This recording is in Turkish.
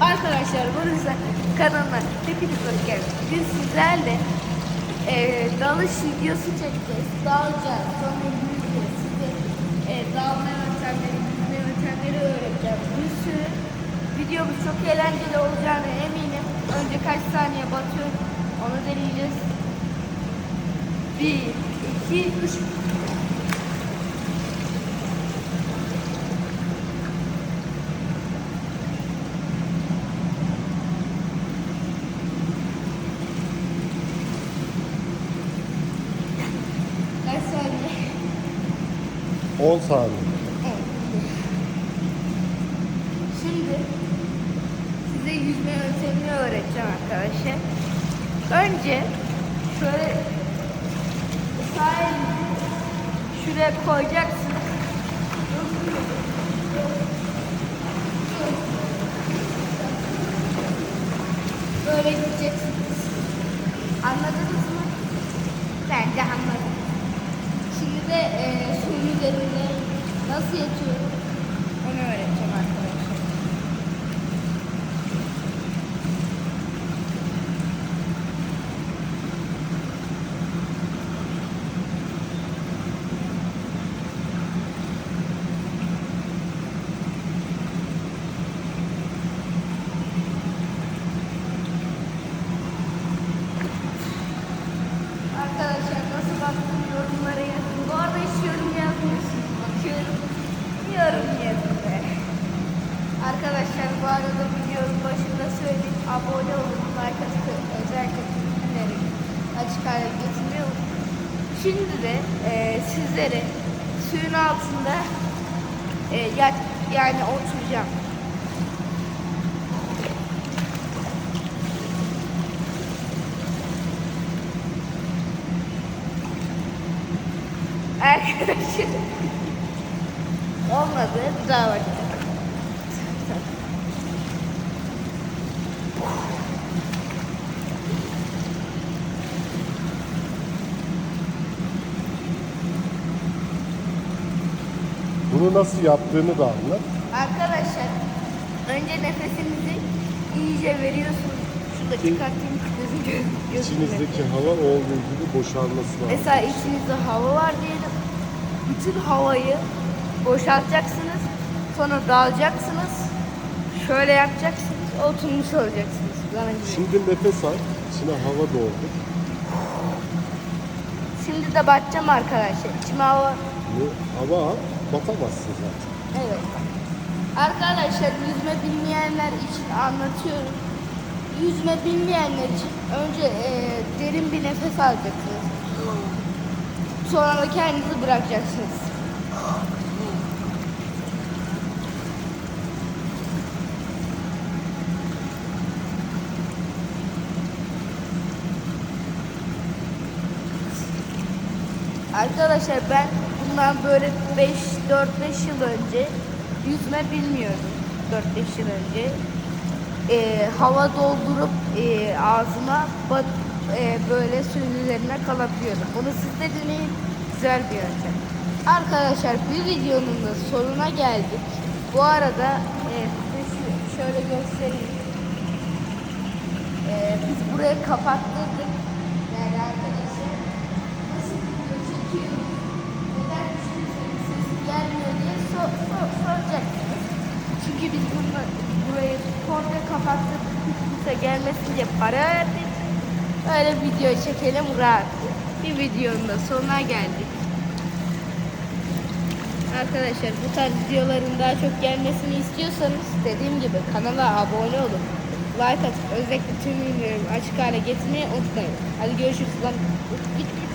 Arkadaşlar burası kanalıma hepiniz hoş geldiniz. Bugün sizlerle e, dalış videosu çekeceğiz. Dalacağız. Sonra yüzeceğiz. Size e, dalma yöntemleri, yüzme yöntemleri öğreteceğim. Bir sürü videomuz çok eğlenceli olacağını eminim. Önce kaç saniye batıyor onu deneyeceğiz. Bir, iki, üç. Kaç saniye? 10 saniye. Şimdi size yüzme yöntemini öğreteceğim arkadaşlar. Önce şöyle sağ şuraya koyacaksınız. Böyle gideceksiniz. Anladınız mı? Bence anladım. Şimdi de e, üzerinde nasıl yatıyorum onu öğreteceğim bu arada videonun başında söyleyeyim. Abone olun. Like atıp özellikle bildirimleri açık hale unutmayın. Şimdi de e, sizlere suyun altında e, yat, yani oturacağım. Arkadaşlar. Olmadı. Bir daha bakacağım. Bunu nasıl yaptığını da anlat. Arkadaşlar önce nefesinizi iyice veriyorsunuz. Şurada çıkartayım gözüm. İçinizdeki hava olduğu gibi boşalması lazım. Mesela içinizde hava var diyelim. Bütün havayı boşaltacaksınız. Sonra dalacaksınız. Şöyle yapacaksınız. Oturmuş olacaksınız. Şimdi nefes al. İçine hava doldur. Şimdi de batacağım arkadaşlar. İçime hava Bunu hava al. Batamazsın zaten. Evet. Arkadaşlar yüzme bilmeyenler için anlatıyorum. Yüzme bilmeyenler için önce e, derin bir nefes alacaksınız. Sonra da kendinizi bırakacaksınız. Arkadaşlar ben bundan böyle 5 4-5 yıl önce yüzme bilmiyordum. 4-5 yıl önce. Ee, hava doldurup e, ağzıma bat, e, böyle suyun üzerine kalabiliyordum. Bunu siz de deneyin. Güzel bir yöntem. Arkadaşlar bir videonun da sonuna geldik. Bu arada e, şöyle göstereyim. Ee, biz burayı kapattırdık. Yani arkadaşlar kapattık. Kimse gelmesin diye para verdik. Öyle video çekelim rahat. Bir videonun da sonuna geldik. Arkadaşlar bu tarz videoların daha çok gelmesini istiyorsanız dediğim gibi kanala abone olun. Like atıp özellikle tüm ürünlerimi açık hale getirmeyi unutmayın. Hadi görüşürüz lan. Git git.